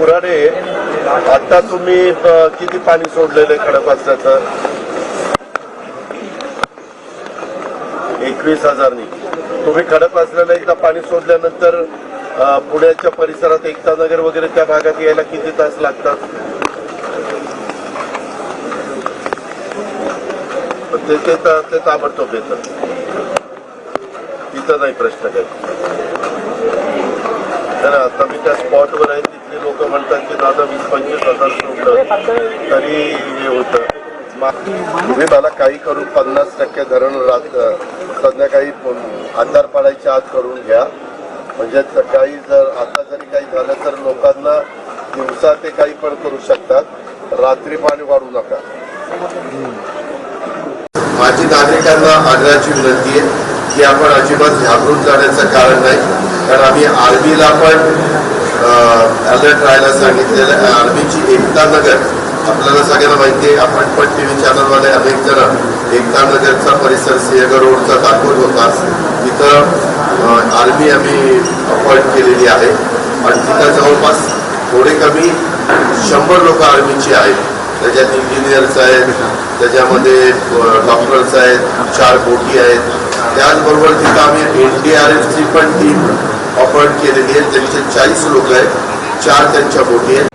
आता तुम्ही किती पाणी सोडलेलं आहे खडकवासल्याचं एकवीस हजारनी. तुम्ही खडकवासल्याला एकदा पाणी सोडल्यानंतर पुण्याच्या परिसरात एकता नगर वगैरे त्या भागात यायला किती तास लागतात? पण ते ते ते ताबडतोब येतं. तिथं नाही प्रश्न काही. तर आता मी त्या स्पॉटवर म्हणतात की दादा वीस पंचवीस हजार सोडलं तरी हे होतं. तुम्ही मला काही करून पन्नास टक्के धरण रात संध्याकाळी आधार पाडायच्या आत करून घ्या. म्हणजे सकाळी जर आता जरी काही झालं तर लोकांना दिवसा ते काही पण करू शकतात. रात्री पाणी वाढू नका. माझी नागरिकांना आग्रहाची विनंती आहे की आपण अजिबात घाबरून जाण्याचं कारण नाही. कारण आम्ही आर्मीला पण अलर्ट राहायला सांगितलेलं आहे आर्मीची एकता नगर. आपल्याला सगळ्यांना माहिती आहे आपण पण टी व्ही चॅनलवाले अनेक जण. एकता नगरचा परिसर सिंहगड रोडचा दाखवत होता तिथं आर्मी आम्ही अपॉइंट केलेली आहे. आणि तिथं जवळपास थोडे कमी शंभर लोक आर्मीची आहेत. त्याच्यात इंजिनियर्स आहेत त्याच्यामध्ये डॉक्टर्स आहेत चार बोटी आहेत. त्याचबरोबर तिथं आम्ही एन डी आर एफची पण टीम अपॉइंट केलेली आहे. त्यांचे चाळीस लोक आहेत. चार त्यांच्या बोटी आहेत.